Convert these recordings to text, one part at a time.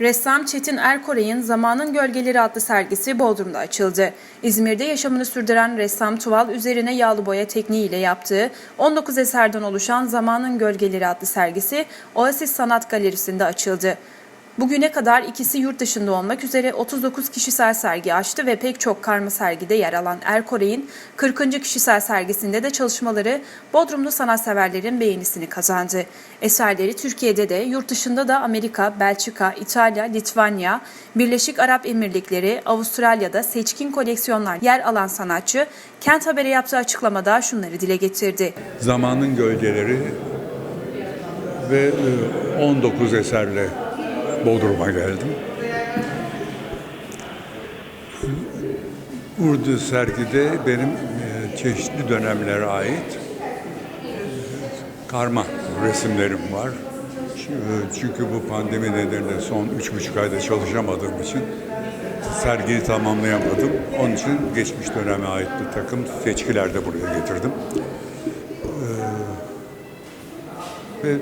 Ressam Çetin Erkoray'ın Zamanın Gölgeleri adlı sergisi Bodrum'da açıldı. İzmir'de yaşamını sürdüren ressam tuval üzerine yağlı boya tekniğiyle yaptığı 19 eserden oluşan Zamanın Gölgeleri adlı sergisi Oasis Sanat Galerisi'nde açıldı. Bugüne kadar ikisi yurt dışında olmak üzere 39 kişisel sergi açtı ve pek çok karma sergide yer alan Erkoray'ın 40. kişisel sergisinde de çalışmaları Bodrumlu sanatseverlerin beğenisini kazandı. Eserleri Türkiye'de de yurt dışında da Amerika, Belçika, İtalya, Litvanya, Birleşik Arap Emirlikleri, Avustralya'da seçkin koleksiyonlar yer alan sanatçı Kent Haber'e yaptığı açıklamada şunları dile getirdi. Zamanın Gölgeleri ve e, 19 eserle Bodrum'a geldim. Urdu sergide benim e, çeşitli dönemlere ait e, karma resimlerim var. Çünkü- Çünkü bu pandemi nedeniyle son üç buçuk ayda çalışamadığım için sergiyi tamamlayamadım. Onun için geçmiş döneme ait bir takım seçkiler de buraya getirdim. Ve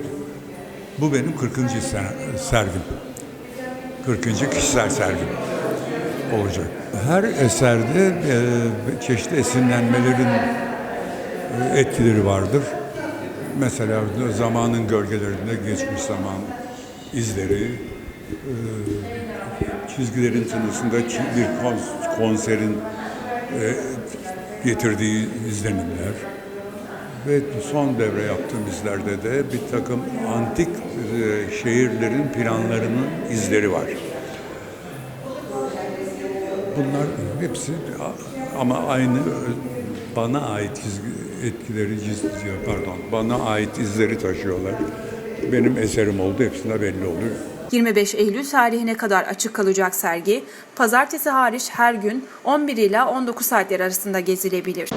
bu benim 40. ser- sergim. 40. kişisel sergim olacak. Her eserde e, çeşitli esinlenmelerin e, etkileri vardır. Mesela zamanın gölgelerinde geçmiş zaman izleri, e, çizgilerin tınısında bir kons- konserin getirdiği izlenimler, ve son devre yaptığım izlerde de bir takım antik e, şehirlerin planlarının izleri var. Bunlar hepsi ama aynı e, bana ait etkileri, pardon, bana ait izleri taşıyorlar. Benim eserim oldu, hepsinde belli oluyor. 25 Eylül tarihine kadar açık kalacak sergi, pazartesi hariç her gün 11 ila 19 saatler arasında gezilebilir.